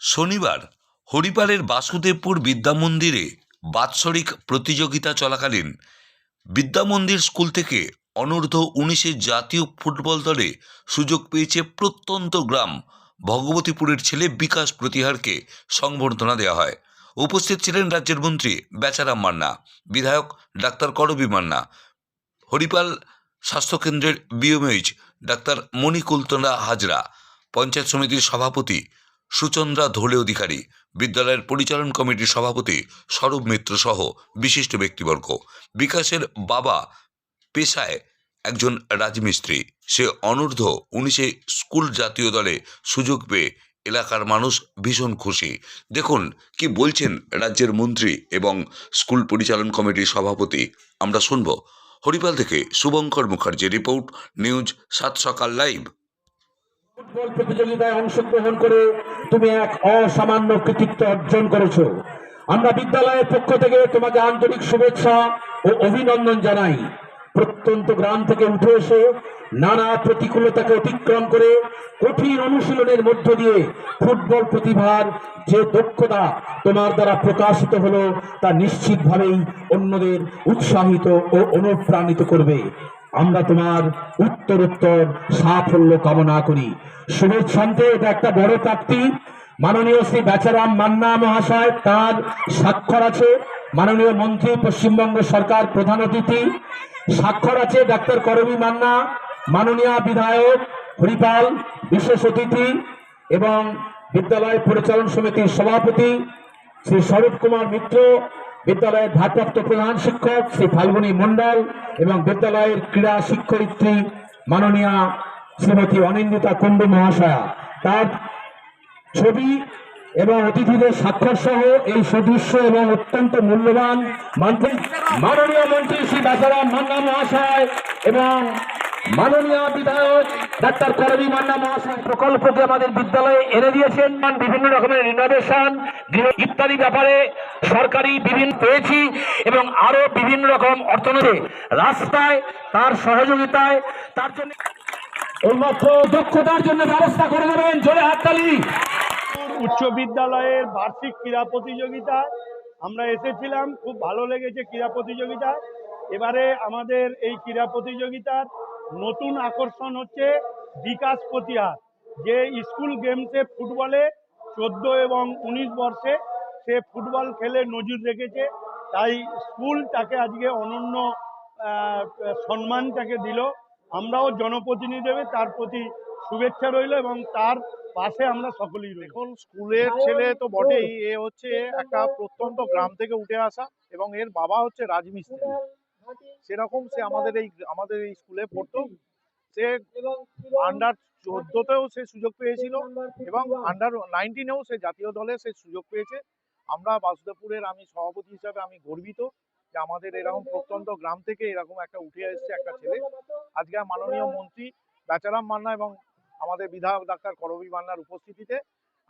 শনিবার হরিপালের বাসুদেবপুর বিদ্যামন্দিরে বাৎসরিক প্রতিযোগিতা চলাকালীন বিদ্যামন্দির স্কুল থেকে অনূর্ধ্ব উনিশের জাতীয় ফুটবল দলে সুযোগ পেয়েছে প্রত্যন্ত গ্রাম ভগবতীপুরের ছেলে বিকাশ প্রতিহারকে সংবর্ধনা দেওয়া হয়। উপস্থিত ছিলেন রাজ্যের মন্ত্রী বেচারাম মান্না, বিধায়ক ডাক্তার করবী মান্না, হরিপাল স্বাস্থ্যকেন্দ্রের B M H doctor Manikultala Hazra, panchayat সমিতির সভাপতি সুচন্দ্রা ধোলে অধিকারী, বিদ্যালয়ের পরিচালন কমিটির সভাপতি স্বরূপ মিত্র সহ বিশিষ্ট ব্যক্তিবর্গ। বিকাশের বাবা পেশায় একজন রাজমিস্ত্রি। সে অনূর্ধ্ব উনিশে স্কুল জাতীয় দলে সুযোগ পেয়ে এলাকার মানুষ ভীষণ খুশি। দেখুন, কি বলছেন রাজ্যের মন্ত্রী এবং স্কুল পরিচালন কমিটির সভাপতি। আমরা শুনব। হরিপাল থেকে শুভঙ্কর মুখার্জি রিপোর্ট, নিউজ সাত সকাল লাইভ। ফুটবল প্রতিযোগিতায় অংশগ্রহণ করে তুমি এক অসামান্য কৃতিত্ব অর্জন করেছ। আমরা বিদ্যালয়ের পক্ষ থেকে তোমাকে আন্তরিক শুভেচ্ছা ও অভিনন্দন জানাই। প্রত্যন্ত গ্রাম থেকে উঠে এসে নানা প্রতিকূলতাকে অতিক্রম করে কঠিন অনুশীলনের মধ্য দিয়ে ফুটবল প্রতিভার যে দক্ষতা তোমার দ্বারা প্রকাশিত হলো, তা নিশ্চিতভাবেই অন্যদের উৎসাহিত ও অনুপ্রাণিত করবে। আমরা তোমার উত্তর উত্তর সাফল্য কামনা করি। শুভেচ্ছান্তে এটা একটা বড় প্রাপ্তি। মাননীয় শ্রী বেচারাম মান্না মহাশয়, তার স্বাক্ষর আছে। মাননীয় মন্ত্রী, পশ্চিমবঙ্গ সরকার প্রধান অতিথি। স্বাক্ষর আছে ডাক্তার করবী মান্না, মাননীয় বিধায়ক হরিপাল, বিশেষ অতিথি এবং বিদ্যালয় পরিচালন সমিতির সভাপতি শ্রী স্বরূপ কুমার মিত্র বিদ্যালয়ের ভারপ্রাপ্ত প্রধান শিক্ষক শ্রী ফাল্গুনী মণ্ডল এবং বিদ্যালয়ের ক্রীড়া শিক্ষয়িত্রী মাননীয়া শ্রীমতী অনিন্দিতা কুণ্ডু মহাশয়া। তার ছবি এবং অতিথিদের স্বাক্ষর সহ এই সদৃশ্য এবং অত্যন্ত মূল্যবান মাননীয় মন্ত্রী শ্রী বেচারাম মান্না মহাশয় এবং মাননীয় বিধায়ক ডাক্তার করবী মান্না মহাশয় প্রকল্পকে আমাদের বিদ্যালয়ে এনে দিয়েছেন। বিভিন্ন রকমের রিনোভেশন ইত্যাদি ব্যাপারে সরকারি বিভিন্ন পেয়েছি এবং আরও বিভিন্ন রকম অর্থনীতি। রাস্তায় তার সহযোগিতায় তার জন্য উন্মুক্ত দক্ষতার জন্য ব্যবস্থা করে দেবেন জোরে হাততালি উচ্চ বিদ্যালয়ের বার্ষিক ক্রীড়া প্রতিযোগিতা, আমরা এসেছিলাম, খুব ভালো লেগেছে ক্রীড়া প্রতিযোগিতা। এবারে আমাদের এই ক্রীড়া প্রতিযোগিতার নতুন আকর্ষণ হচ্ছে বিকাশ প্রতিহার, যে স্কুল গেমসে ফুটবলে চোদ্দ এবং উনিশ বর্ষে সে ফুটবল খেলে নজির রেখেছে। তাই স্কুল তাকে আজকে অনন্য সম্মান তাকে দিল। আমরাও জনপ্রতিনিধি তার প্রতি শুভেচ্ছা রইল এবং তার পাশে আমরা সকলেই এখন স্কুলের ছেলে তো বটেই। এ হচ্ছে একটা প্রত্যন্ত গ্রাম থেকে উঠে আসা এবং এর বাবা হচ্ছে রাজমিস্ত্রি। সেরকম সে আমাদের এই আমাদের এই স্কুলে পড়তো। সে আন্ডার চোদ্দতেও সে সুযোগ পেয়েছিল এবং আন্ডার নাইনটিনেও সে জাতীয় দলে সে সুযোগ পেয়েছে। আমরা বাসুদেবপুরের আমি সভাপতি হিসাবে আমি গর্বিত যে আমাদের এরকম প্রত্যন্ত গ্রাম থেকে এরকম একটা উঠে এসেছে একটা ছেলে। আজকে মাননীয় মন্ত্রী বেচারাম মান্না এবং আমাদের বিধায়ক ডাক্তার করবী মান্নার উপস্থিতিতে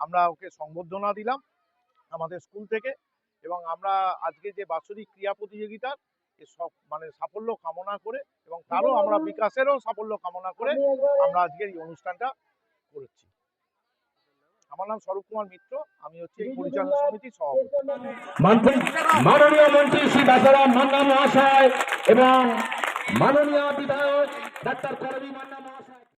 আমরা ওকে সংবর্ধনা দিলাম আমাদের স্কুল থেকে এবং আমরা আজকে যে বাৎসরিক ক্রীড়া প্রতিযোগিতার সব মানে সাফল্য কামনা করে এবং তারও আমরা বিকাশেরও সাফল্য কামনা করে আমরা আজকের এই অনুষ্ঠানটা করেছি। আমার নাম স্বরূপ কুমার মিত্র আমি হচ্ছে এই পরিচালনা সমিতির সভাপতি। মাননীয় মন্ত্রী শ্রী দাসারাম মান্না মহাশয় এবং মাননীয় বিধায়ক ডাক্তার করবী মান্না